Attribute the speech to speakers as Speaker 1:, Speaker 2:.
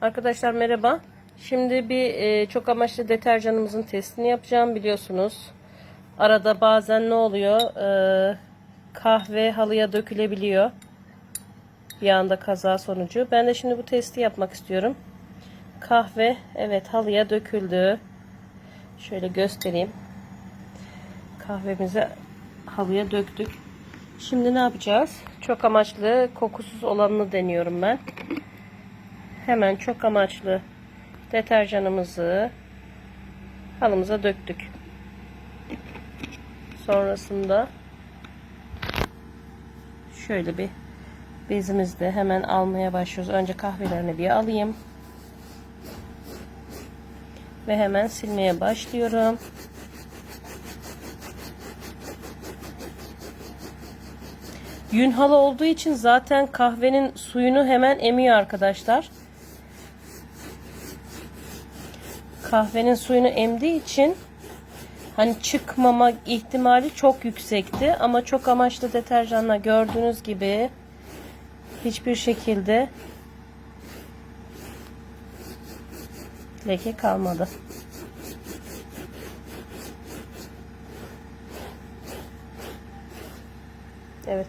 Speaker 1: Arkadaşlar merhaba. Şimdi bir e, çok amaçlı deterjanımızın testini yapacağım biliyorsunuz. Arada bazen ne oluyor? E, kahve halıya dökülebiliyor. Bir anda kaza sonucu. Ben de şimdi bu testi yapmak istiyorum. Kahve evet halıya döküldü. Şöyle göstereyim. Kahvemizi halıya döktük. Şimdi ne yapacağız? Çok amaçlı kokusuz olanını deniyorum ben. Hemen çok amaçlı deterjanımızı halımıza döktük. Sonrasında şöyle bir bezimizde hemen almaya başlıyoruz. Önce kahvelerini bir alayım. Ve hemen silmeye başlıyorum. Yün halı olduğu için zaten kahvenin suyunu hemen emiyor arkadaşlar. Kahvenin suyunu emdiği için hani çıkmama ihtimali çok yüksekti ama çok amaçlı deterjanla gördüğünüz gibi hiçbir şekilde leke kalmadı. Evet.